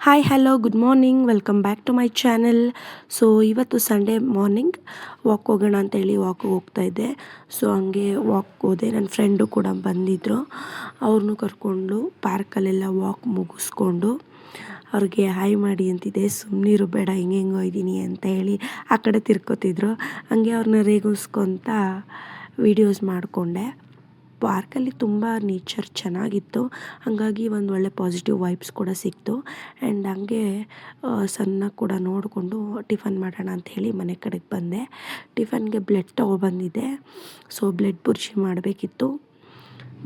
Hi hello good morning welcome back to my channel so ಇವತ್ತು Sunday morning walk ಹೋಗೋಣ ಅಂತೇಳಿ walk ಹೋಗ್ತಾ ಇದ್ದೆ. ಸೊ ಹಂಗೆ ವಾಕ್ ಹೋದೆ. ನನ್ನ ಫ್ರೆಂಡು ಕೂಡ ಬಂದಿದ್ದರು ಅವ್ರನ್ನೂ ಕರ್ಕೊಂಡು ಪಾರ್ಕಲ್ಲೆಲ್ಲ ವಾಕ್ ಮುಗಿಸ್ಕೊಂಡು ಅವ್ರಿಗೆ ಹಾಯ್ ಮಾಡಿ ಅಂತಿದ್ದೆ. ಸುಮ್ಮನಿರು ಬೇಡ, ಹಿಂಗೆ ಹೆಂಗೋ ಅಂತ ಹೇಳಿ ಆ ಕಡೆ ತಿರ್ಕೋತಿದ್ರು. ಹಂಗೆ ಅವ್ರನ್ನ ರೇಗಿಸ್ಕೊತ ವೀಡಿಯೋಸ್ ಮಾಡಿಕೊಂಡೆ. ಪಾರ್ಕಲ್ಲಿ ತುಂಬ ನೇಚರ್ ಚೆನ್ನಾಗಿತ್ತು. ಹಾಗಾಗಿ ಒಂದು ಒಳ್ಳೆ ಪಾಸಿಟಿವ್ ವೈಬ್ಸ್ ಕೂಡ ಸಿಕ್ತು. ಆ್ಯಂಡ್ ಹಂಗೆ ಸನ್ನ ಕೂಡ ನೋಡಿಕೊಂಡು ಟಿಫನ್ ಮಾಡೋಣ ಅಂತ ಹೇಳಿ ಮನೆ ಕಡೆಗೆ ಬಂದೆ. ಟಿಫನ್ಗೆ ಬ್ಲೆಡ್ ತೊಗೊಬಂದಿದ್ದೆ ಸೊ ಬ್ಲೆಡ್ ಬುರ್ಜಿ ಮಾಡಬೇಕಿತ್ತು.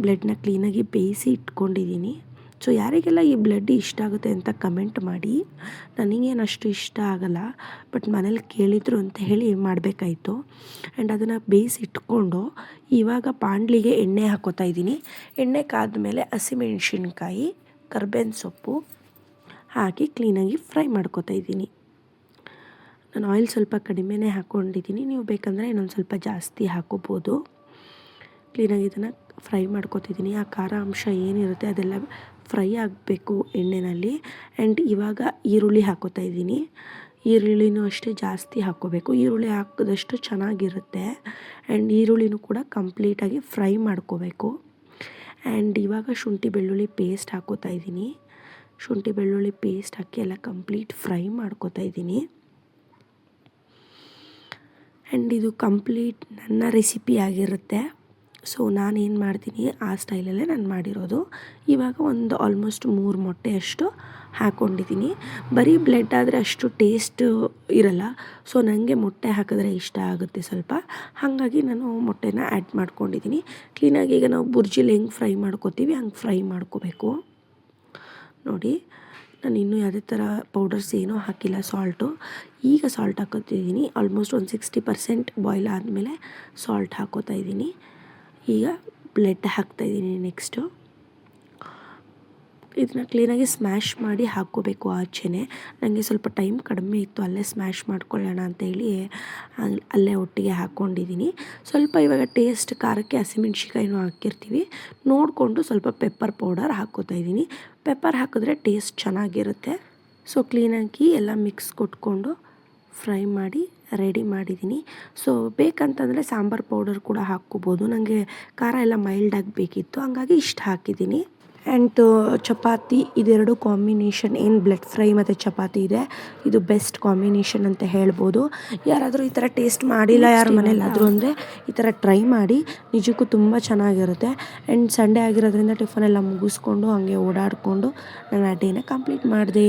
ಬ್ಲೆಡ್ನ ಕ್ಲೀನಾಗಿ ಬೇಯಿಸಿ ಇಟ್ಕೊಂಡಿದ್ದೀನಿ. ಸೊ ಯಾರಿಗೆಲ್ಲ ಈ ಬ್ಲಡ್ ಇಷ್ಟ ಆಗುತ್ತೆ ಅಂತ ಕಮೆಂಟ್ ಮಾಡಿ ನನಗೇನು ಅಷ್ಟು ಇಷ್ಟ ಆಗಲ್ಲ ಬಟ್ ಮನೇಲಿ ಕೇಳಿದ್ರು ಅಂತ ಹೇಳಿ ಮಾಡಬೇಕಾಯ್ತು. ಆ್ಯಂಡ್ ಅದನ್ನು ಬೇಯಿಸಿ ಇಟ್ಕೊಂಡು ಇವಾಗ ಬಾಣಲಿಗೆ ಎಣ್ಣೆ ಹಾಕೋತಾ ಇದ್ದೀನಿ. ಎಣ್ಣೆ ಕಾದ್ಮೇಲೆ ಹಸಿಮೆಣ್ಸಿನ್ಕಾಯಿ ಕರ್ಬೇವಿನ ಸೊಪ್ಪು ಹಾಕಿ ಕ್ಲೀನಾಗಿ ಫ್ರೈ ಮಾಡ್ಕೋತಾ ಇದ್ದೀನಿ. ನಾನು ಆಯಿಲ್ ಸ್ವಲ್ಪ ಕಡಿಮೆನೇ ಹಾಕ್ಕೊಂಡಿದ್ದೀನಿ ನೀವು ಬೇಕಂದರೆ ಇನ್ನೊಂದು ಸ್ವಲ್ಪ ಜಾಸ್ತಿ ಹಾಕೋಬೋದು. ಕ್ಲೀನಾಗಿ ಇದನ್ನು ಫ್ರೈ ಮಾಡ್ಕೋತಿದ್ದೀನಿ ಆ ಖಾರ ಅಂಶ ಏನಿರುತ್ತೆ ಅದೆಲ್ಲ ಫ್ರೈ ಆಗಬೇಕು ಎಣ್ಣೆಯಲ್ಲಿ ಆ್ಯಂಡ್ ಇವಾಗ ಈರುಳ್ಳಿ ಹಾಕೋತಾ ಇದ್ದೀನಿ. ಈರುಳ್ಳಿನೂ ಅಷ್ಟೇ ಜಾಸ್ತಿ ಹಾಕ್ಕೋಬೇಕು. ಈರುಳ್ಳಿ ಹಾಕಿದಷ್ಟು ಚೆನ್ನಾಗಿರುತ್ತೆ. ಆ್ಯಂಡ್ ಈರುಳ್ಳಿನೂ ಕೂಡ ಕಂಪ್ಲೀಟಾಗಿ ಫ್ರೈ ಮಾಡ್ಕೋಬೇಕು. ಆ್ಯಂಡ್ ಇವಾಗ ಶುಂಠಿ ಬೆಳ್ಳುಳ್ಳಿ ಪೇಸ್ಟ್ ಹಾಕೋತಾ ಇದ್ದೀನಿ. ಶುಂಠಿ ಬೆಳ್ಳುಳ್ಳಿ ಪೇಸ್ಟ್ ಹಾಕಿ ಎಲ್ಲ ಕಂಪ್ಲೀಟ್ ಫ್ರೈ ಮಾಡ್ಕೋತಾ ಇದ್ದೀನಿ. ಆ್ಯಂಡ್ ಇದು ಕಂಪ್ಲೀಟ್ ನನ್ನ ರೆಸಿಪಿ ಆಗಿರುತ್ತೆ. ಸೊ ನಾನು ಏನು ಮಾಡ್ತೀನಿ, ಆ ಸ್ಟೈಲಲ್ಲೇ ನಾನು ಮಾಡಿರೋದು. ಇವಾಗ ಒಂದು ಆಲ್ಮೋಸ್ಟ್ ಮೂರು ಮೊಟ್ಟೆ ಅಷ್ಟು ಹಾಕ್ಕೊಂಡಿದ್ದೀನಿ ಬರೀ ಬ್ಲೆಡ್ ಆದರೆ ಅಷ್ಟು ಟೇಸ್ಟ್ ಇರಲ್ಲ. ಸೊ ನನಗೆ ಮೊಟ್ಟೆ ಹಾಕಿದ್ರೆ ಇಷ್ಟ ಆಗುತ್ತೆ ಸ್ವಲ್ಪ. ಹಾಗಾಗಿ ನಾನು ಮೊಟ್ಟೆನ ಆ್ಯಡ್ ಮಾಡ್ಕೊಂಡಿದ್ದೀನಿ. ಕ್ಲೀನಾಗಿ ಈಗ ನಾವು ಬುರ್ಜಿಲಿ ಹೆಂಗೆ ಫ್ರೈ ಮಾಡ್ಕೋತೀವಿ, ಹಂಗೆ ಫ್ರೈ ಮಾಡ್ಕೋಬೇಕು. ನೋಡಿ, ನಾನು ಇನ್ನೂ ಯಾವುದೇ ಥರ ಪೌಡರ್ಸ್ ಏನೂ ಹಾಕಿಲ್ಲ ಸಾಲ್ಟು ಈಗ ಸಾಲ್ಟ್ ಹಾಕೋತಿದ್ದೀನಿ ಆಲ್ಮೋಸ್ಟ್ ಒಂದು ಸಿಕ್ಸ್ಟಿ ಪರ್ಸೆಂಟ್ ಬಾಯ್ಲ್ ಆದಮೇಲೆ ಸಾಲ್ಟ್ ಹಾಕೋತಾ ಇದ್ದೀನಿ. ಈಗ ಬ್ಲೆಡ್ ಹಾಕ್ತಾಯಿದ್ದೀನಿ ನೆಕ್ಸ್ಟು. ಇದನ್ನ ಕ್ಲೀನಾಗಿ ಸ್ಮ್ಯಾಶ್ ಮಾಡಿ ಹಾಕ್ಕೋಬೇಕು ಆಚೆನೆ. ನನಗೆ ಸ್ವಲ್ಪ ಟೈಮ್ ಕಡಿಮೆ ಇತ್ತು, ಅಲ್ಲೇ ಸ್ಮ್ಯಾಶ್ ಮಾಡ್ಕೊಳ್ಳೋಣ ಅಂತೇಳಿ ಅಲ್ಲೇ ಒಟ್ಟಿಗೆ ಹಾಕ್ಕೊಂಡಿದ್ದೀನಿ. ಸ್ವಲ್ಪ ಇವಾಗ ಟೇಸ್ಟ್ ಖಾರಕ್ಕೆ ಹಸಿಮೆಣ್ಸಿಕಾಯಿನೂ ಹಾಕಿರ್ತೀವಿ. ನೋಡಿಕೊಂಡು ಸ್ವಲ್ಪ ಪೆಪ್ಪರ್ ಪೌಡರ್ ಹಾಕ್ಕೋತಾ ಇದ್ದೀನಿ. ಪೆಪ್ಪರ್ ಹಾಕಿದ್ರೆ ಟೇಸ್ಟ್ ಚೆನ್ನಾಗಿರುತ್ತೆ. ಸೊ ಕ್ಲೀನಾಗಿ ಎಲ್ಲ ಮಿಕ್ಸ್ ಕೊಟ್ಕೊಂಡು ಫ್ರೈ ಮಾಡಿ ರೆಡಿ ಮಾಡಿದ್ದೀನಿ. ಸೊ ಬೇಕಂತಂದರೆ ಸಾಂಬಾರು ಪೌಡರ್ ಕೂಡ ಹಾಕ್ಕೋಬೋದು. ನನಗೆ ಖಾರ ಎಲ್ಲ ಮೈಲ್ಡಾಗಿ ಬೇಕಿತ್ತು. ಹಂಗಾಗಿ ಇಷ್ಟು ಹಾಕಿದ್ದೀನಿ. ಆ್ಯಂಡ್ ಚಪಾತಿ ಇದೆರಡು ಕಾಂಬಿನೇಷನ್ ಏನು ಬ್ಲೆಡ್ ಫ್ರೈ ಮತ್ತು ಚಪಾತಿ ಇದೆ ಇದು ಬೆಸ್ಟ್ ಕಾಂಬಿನೇಷನ್ ಅಂತ ಹೇಳ್ಬೋದು. ಯಾರಾದರೂ ಈ ಥರ ಟೇಸ್ಟ್ ಮಾಡಿಲ್ಲ ಯಾರ ಮನೇಲಾದರೂ ಅಂದರೆ ಈ ಥರ ಟ್ರೈ ಮಾಡಿ. ನಿಜಕ್ಕೂ ತುಂಬ ಚೆನ್ನಾಗಿರುತ್ತೆ. ಆ್ಯಂಡ್ ಸಂಡೇ ಆಗಿರೋದ್ರಿಂದ ಟಿಫನ್ ಎಲ್ಲ ಮುಗಿಸ್ಕೊಂಡು ಹಾಗೆ ಓಡಾಡಿಕೊಂಡು ನಾನು ಆ ಡೇನ ಕಂಪ್ಲೀಟ್ ಮಾಡಿದೆ.